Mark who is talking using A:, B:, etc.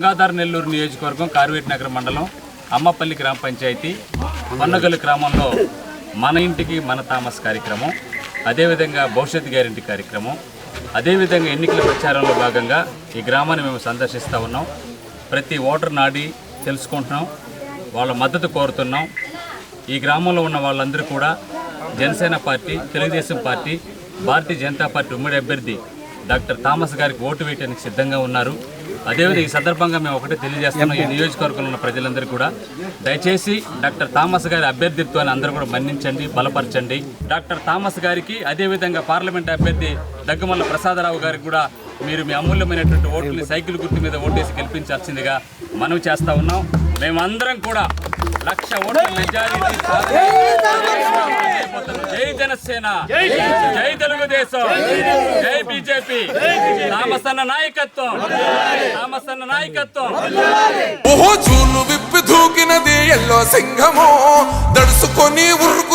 A: గంగాధర నెల్లూరు నియోజకవర్గం కార్వేటి నగర మండలం అమ్మపల్లి గ్రామ పంచాయతీ పన్నగల్లు గ్రామంలో మన ఇంటికి మన తామస్ కార్యక్రమం అదేవిధంగా భవిష్యత్ గ్యారంటీ కార్యక్రమం అదేవిధంగా ఎన్నికల ప్రచారంలో భాగంగా ఈ గ్రామాన్ని మేము సందర్శిస్తూ ఉన్నాం. ప్రతి ఓటర్ నాడి తెలుసుకుంటున్నాం వాళ్ళ మద్దతు కోరుతున్నాం. ఈ గ్రామంలో ఉన్న వాళ్ళందరూ కూడా Janasena party Telugu Desam party Bharatiya Janata party ఉమ్మడి అభ్యర్థి డాక్టర్ థామస్ గారికి ఓటు వేయడానికి సిద్ధంగా ఉన్నారు. అదేవిధంగా ఈ సందర్భంగా మేము ఒకటే తెలియజేస్తున్నాం ఈ నియోజకవర్గంలో ఉన్న ప్రజలందరూ కూడా. దయచేసి డాక్టర్ థామస్ గారి అభ్యర్థిత్వాన్ని అందరూ కూడా మన్నించండి బలపరచండి. డాక్టర్ థామస్ గారికి అదేవిధంగా పార్లమెంట్ అభ్యర్థి దగ్గమల్ల ప్రసాదరావు గారికి కూడా మీరు మీ అమూల్యమైనటువంటి ఓట్లని సైకిల్ గుర్తు మీద ఓటేసి గెలిపించాల్సిందిగా మనవి చేస్తా ఉన్నాం. మేమందరం కూడా లక్ష ఓట్ల మెజారిటీ జనసేన. జై తెలుగుదేశం. జై బీజేపీ. తామసన్న నాయకత్వం. తామసన్న నాయకత్వం.
B: ఓహో చూలు విప్పి దూకినది ఎల్లో సింహము. దడుసుకొని ఉరుకు